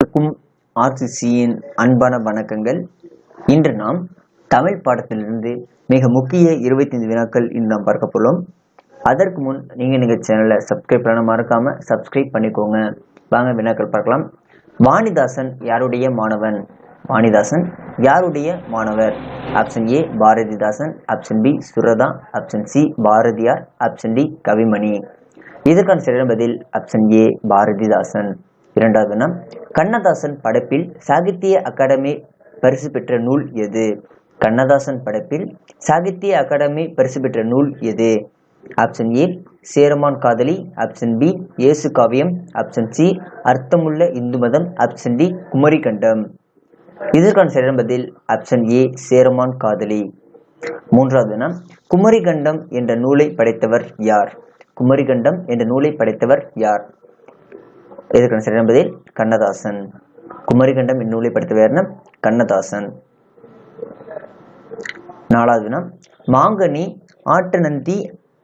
அனைவருக்கும் ஆர்சிசியின் அன்பான வணக்கங்கள். இன்று நாம் தமிழ் பாடத்திலிருந்து மிக முக்கிய இருபத்தைந்து வினாக்கள் இன்று நாம் பார்க்க போகிறோம் அதற்கு முன் நீங்கள் எங்கள் சேனலை சப்ஸ்கிரைப் பண்ண மறக்காம சப்ஸ்கிரைப் பண்ணிக்கோங்க. வாங்க வினாக்கள் பார்க்கலாம். வாணிதாசன் யாருடைய மாணவன்? வாணிதாசன் யாருடைய மாணவர்? Option A Bharathidasan. Option B Suratha. Option C Bharathiyar. Option D Kavimani. இதற்கான சரியான பதில் ஆப்ஷன் ஏ பாரதிதாசன். இரண்டாவது வினா கண்ணதாசன் படைப்பில் சாகித்ய அகாடமி பரிசு பெற்ற நூல் எது? கண்ணதாசன் படைப்பில் சாகித்ய அகாடமி பரிசு பெற்ற நூல் எது? ஆப்ஷன் ஏ சேரமான் காதலி. ஆப்ஷன் பி இயேசு காவியம். ஆப்ஷன் சி அர்த்தமுள்ள இந்து மதம். ஆப்ஷன் டி குமரிக்கண்டம் இதற்கான சரியான பதில் ஆப்ஷன் ஏ சேரமான் காதலி. மூன்றாவது வினா குமரிகண்டம் என்ற நூலை படைத்தவர் யார்? குமரிகண்டம் என்ற நூலை படைத்தவர் யார்? இதற்கான சரியான பதில் கண்ணதாசன். குமரிகண்டம் இந்நூலை படித்த படைத்தவர் கண்ணதாசன். நாலாவது வினா மாங்கனி ஆட்டநந்தி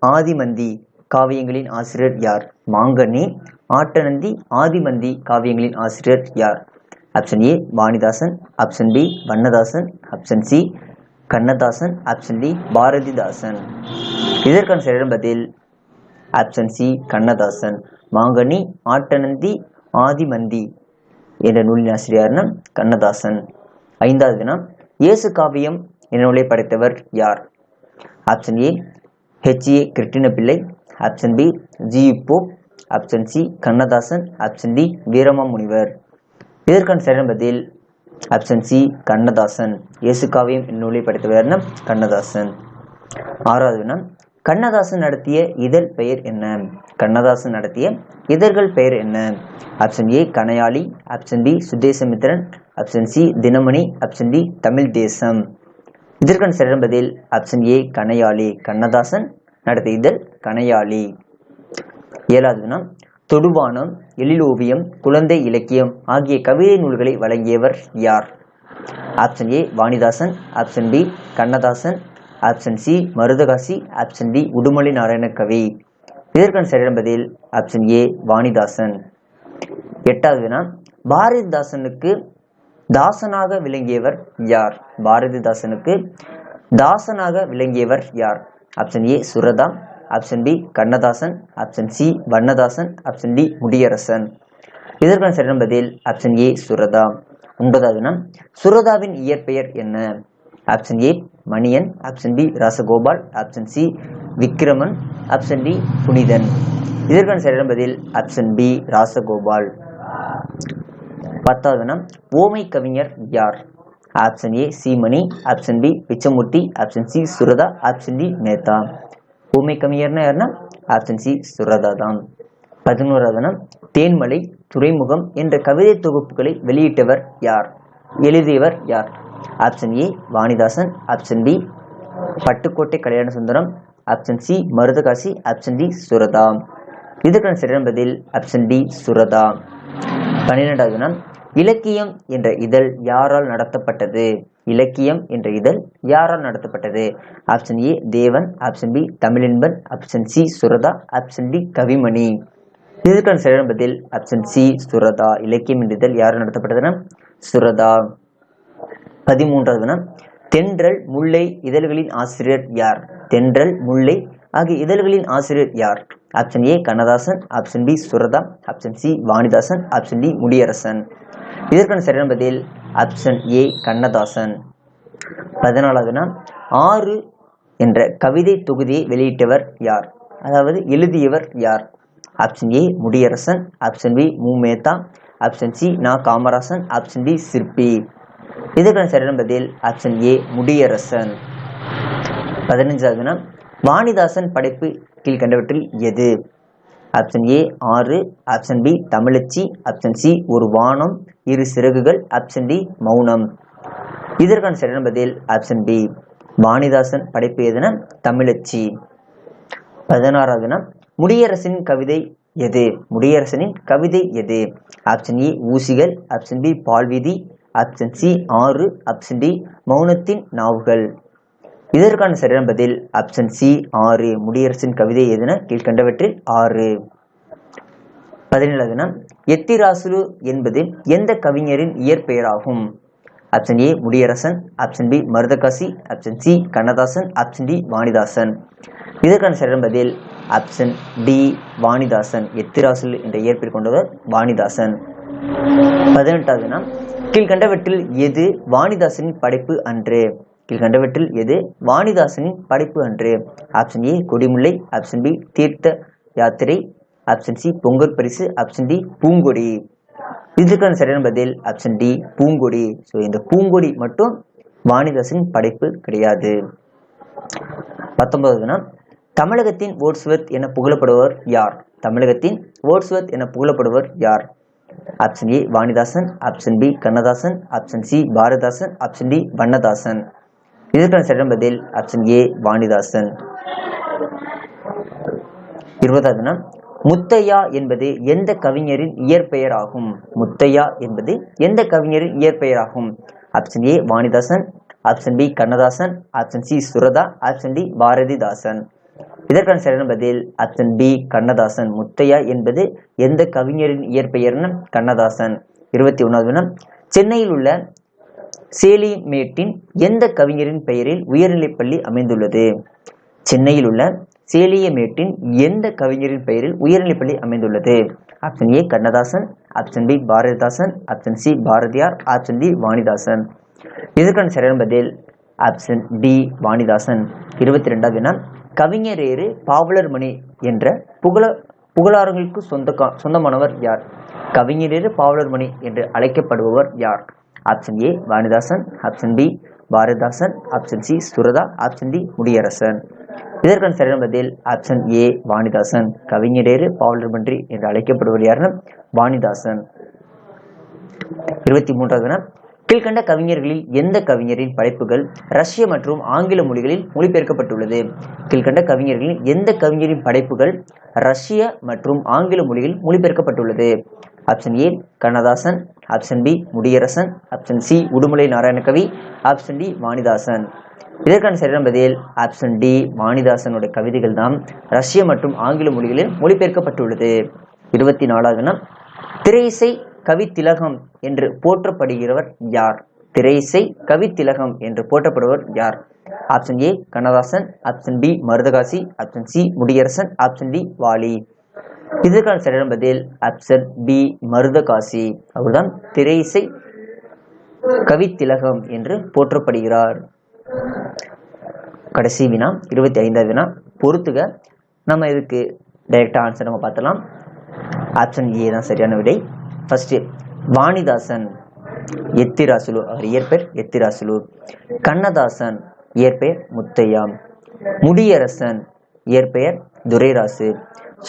ஆதிமந்தி காவியங்களின் ஆசிரியர் யார்? மாங்கனி ஆட்டநந்தி ஆதிமந்தி காவியங்களின் ஆசிரியர் யார்? Option A Vanidasan. Option B Vannadasan. Option C Kannadasan. Option D Bharathidasan. இதற்கான சரியான பதில் ஆப்ஷன் சி கண்ணதாசன். மாங்கனி ஆட்டநந்தி ஆதிமந்தி என்ற நூலின் ஆசிரியர்னா கண்ணதாசன். ஐந்தாவது தினம் இயேசு காவியம் என்ற நூலை படைத்தவர் யார்? Option A H A Kiruttina Pillai. Option B G Pope. Option C Kannadasan. Option D Veerama Munivar. இதற்கான சரியான பதில் ஆப்ஷன் சி கண்ணதாசன். இயேசு காவியம் என்ற நூலை படைத்தவர் கண்ணதாசன். ஆறாவது வினம் கண்ணதாசன் நடத்திய இதழ் பெயர் என்ன? கண்ணதாசன் நடத்திய இதழ்கள் பெயர் என்ன? Option A Kanaiyali option B Swadesamitran. Option C Dinamani. Option D Tamil Desam. இதற்கான சிறந்த பதில் ஆப்ஷன் ஏ கனையாளி கண்ணதாசன் நடத்திய இதழ் கனையாளி ஏழாவது வினா தொடுவானம் எழிலோவியம் குழந்தை இலக்கியம் ஆகிய கவிதை நூல்களை வழங்கியவர் யார்? Option A Vanidasan. Option B Kannadasan. Option C Maruthakasi option D Udumalai Narayana Kavi. இதற்கான சரியான பதில் ஆப்ஷன் ஏ வாணிதாசன். எட்டாவது வினா பாரதிதாசனுக்கு தாசனாக விளங்கியவர் யார்? பாரதிதாசனுக்கு தாசனாக விளங்கியவர் யார்? Option A Suratha option B Kannadasan option C Vannadasan option D Mudiyarasan. இதற்கான சரியான பதில் ஆப்ஷன் ஏ சுரதா. ஒன்பதாவது வினா சுரதாவின் இயற்பெயர் என்ன? Option A Maniyan option B Rasagopal option C Vikraman option D Punithan. இதற்கான சரியான பதில் ஆப்ஷன் பி ராசகோபால். பத்தாவது வினா ஓமை கவிஞர் யார்? Option A Seemani option B Pichamoorthy option C Suratha option D Mehta ஓமை கவிஞர்னா யாருன்னா ஆப்ஷன் சி சுரதா தான். பதினோராவது தேன்மலை துறைமுகம் என்ற கவிதை தொகுப்புகளை வெளியிட்டவர் யார்? எழுதியவர் யார்? Option A Vanidasan option B Pattukottai Kalyana Sundaram option C Maruthakasi option D Suratha இதுக்கான சரியான பதில் ஆப்ஷன் டி சுரதா பன்னிரெண்டாவது நாள் இலக்கியம் என்ற இதழ் யாரால் நடத்தப்பட்டது? இலக்கியம் என்ற இதழ் யாரால் நடத்தப்பட்டது? Option A Devan. Option B Tamizhinban. Option C Suratha. Option D Kavimani. இதற்கான சரியான பதில் ஆப்ஷன் சி சுரதா. இலக்கியம் என்ற இதழ் யாரால் நடத்தப்பட்டதுன்னா சுரதா. பதிமூன்றாவதுனா தென்றல் முல்லை இதழ்களின் ஆசிரியர் யார்? தென்றல் முல்லை ஆகிய இதழ்களின் ஆசிரியர் யார்? Option A Kannadasan. Option B Suratha. Option C Vanidasan. Option D Mudiyarasan. இதற்கான சரியான பதில் ஆப்ஷன் ஏ கண்ணதாசன். பதினாலாவதுனா ஆறு என்ற கவிதை தொகுதியை வெளியிட்டவர் யார்? அதாவது எழுதியவர் யார்? Option A Mudiyarasan. Option B Mu Mehta option C நா. காமராசன். ஆப்ஷன் டி சிற்பி. இதற்கான சரியான பதில் ஆப்ஷன் ஏ முடியரசன். பதினஞ்சாவதுனா வாணிதாசன் படைப்பு கீழ்கண்டவற்றில் எது? Option A Aaru. Option B Tamizhachi. Option C Oru Vaanam. Iru Siragugal. Option D மௌனம். இதற்கான சரியான பதில் ஆப்ஷன் பி வாணிதாசன் படைப்பு எதுனா? தமிழச்சி. பதினாறாவதுனா முடியரசின் கவிதை எது? முடியரசனின் கவிதை எது? Option A Oosigal. Option B Paalveethi. Option C Aaru option D Mounaththin Naavugal. இதற்கான சரியான பதில் ஆப்ஷன் சி ஆறு. முடியரசின் கவிதை எதுன? கீழ்கண்டவற்றில் ஆறு. பதினேழாவது வினா எத்திராசுலு என்பது எந்த கவிஞரின் இயற்பெயராகும்? Option A Mudiyarasan. Option B Maruthakasi. Option C Kannadasan. Option D Vanidasan. இதற்கான சரியான பதில் ஆப்ஷன் டி வாணிதாசன். எத்திராசுலு என்ற இயற்பெயர் கொண்டவர் வாணிதாசன். பதினெட்டாவது கீழ்கண்டவற்றில் எது வாணிதாசனின் படைப்பு அன்று? கீழ்கண்டவற்றில் எது வாணிதாசனின் படைப்பு அன்று? Option A Kodimullai. Option B Theertha Yaathirai. Option C Pongal Parisu. Option D Poongodi. இதுக்கான சரியான பதில் ஆப்ஷன் டி பூங்கொடி. ஸோ இந்த பூங்கொடி மட்டும் வாணிதாசன் படைப்பு கிடையாது. பத்தொன்பதுனா தமிழகத்தின் ஓட்ஸ்வர்த் என புகழப்படுவர் யார்? தமிழகத்தின் ஓட்ஸ்வர்த் என புகழப்படுவர் யார்? Option A Vanidasan option B Kannadasan option C Bharathidasan option D Vannadasan இதற்கான சரியான பதில் ஆப்ஷன் ஏ வாணிதாசன் இருபதாவது வினா முத்தையா என்பது எந்த கவிஞரின் இயற்பெயர் ஆகும் முத்தையா என்பது எந்த கவிஞரின் இயற்பெயர் ஆகும் option A Vanidasan option B Kannadasan option C Suratha option D Bharathidasan இதற்கான சரியான பதில் ஆப்ஷன் பி கண்ணதாசன். முத்தையா என்பது எந்த கவிஞரின் இயற்பெயர்னு கண்ணதாசன். இருபத்தி ஒன்றாவது வினா சென்னையில் உள்ள சேலிமேட்டின் எந்த கவிஞரின் பெயரில் உயர்நிலைப்பள்ளி அமைந்துள்ளது? சென்னையில் உள்ள சேலியமேட்டின் எந்த கவிஞரின் பெயரில் உயர்நிலைப்பள்ளி அமைந்துள்ளது? Option A Kannadasan. Option B Bharathidasan. Option C Bharathiyar. Option D Vanidasan. இதற்கான சரியான பதில் ஆப்ஷன் டி வாணிதாசன். இருபத்தி ரெண்டாவது வினா கவிஞரேறு பாவலர் மணி என்ற புகழ புகழாரங்களுக்கு சொந்த சொந்தமானவர் யார்? கவிஞரேறு பாவலர் மணி என்று அழைக்கப்படுபவர் யார்? Option A Vanidasan. Option B Bharathidasan. Option C Suratha. Option D Mudiyarasan. இதற்கான சரியான பதில் ஆப்ஷன் ஏ வாணிதாசன். கவிஞரேறு பாவலர் மன்றி என்று அழைக்கப்படுவர் யாருன்னா வாணிதாசன். இருபத்தி மூன்றாவது கீழ்கண்ட கவிஞர்களில் எந்த கவிஞரின் படைப்புகள் ரஷ்ய மற்றும் ஆங்கில மொழிகளில் மொழிபெயர்க்கப்பட்டுள்ளது? கீழ்கண்ட கவிஞர்களில் எந்த கவிஞரின் படைப்புகள் ரஷ்ய மற்றும் ஆங்கில மொழியில் மொழிபெயர்க்கப்பட்டுள்ளது? Option A Kannadasan. Option B Mudiyarasan. Option C Udumalai Narayanakavi option D Vanidasan இதற்கான சரியான பதில் ஆப்ஷன் டி வாணிதாசனுடைய கவிதைகள் தான் ரஷ்ய மற்றும் ஆங்கில மொழிகளில் மொழிபெயர்க்கப்பட்டுள்ளது. இருபத்தி நாலாவது திரை திரையிசை கவித்திலகம் என்று போற்றப்படுகிறவர் யார்? திரையிசை கவித்திலகம் என்று போற்றப்படுவர் யார்? Option A Kannadasan option B Maruthakasi option C Mudiyarasan option D Vaali. இதற்கான சரியான பதில் ஆப்ஷன் பி மருதகாசி. அவர்தான் திரையிசை கவித்திலகம் என்று போற்றப்படுகிறார். கடைசி வினா இருபத்தி ஐந்தாவது வினா. பொறுத்துக நம்ம இதுக்கு டைரக்டா ஆன்சர் நம்ம பார்த்தலாம் ஆப்ஷன் ஏ தான் சரியான விடை. ஃபஸ்ட்டு வாணிதாசன் எத்திராசுலு அவர் இயற்பெயர் எத்திராசுலு கண்ணதாசன் இயற்பெயர் முத்தையா முடியரசன் இயற்பெயர் துரைராசு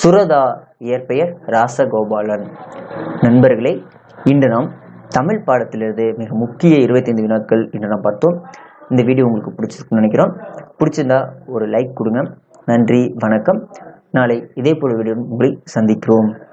சுரதா இயற்பெயர் ராசகோபாலன் நண்பர்களே இன்று நாம் தமிழ் பாடத்திலிருந்து மிக முக்கிய இருபத்தைந்து வினாக்கள் இன்று நாம் பார்த்தோம். இந்த வீடியோ உங்களுக்கு பிடிச்சிருக்குன்னு நினைக்கிறோம். பிடிச்சிருந்தா ஒரு லைக் கொடுங்க. நன்றி வணக்கம். நாளை இதே போல வீடியோ உங்களை சந்திக்கிறோம்.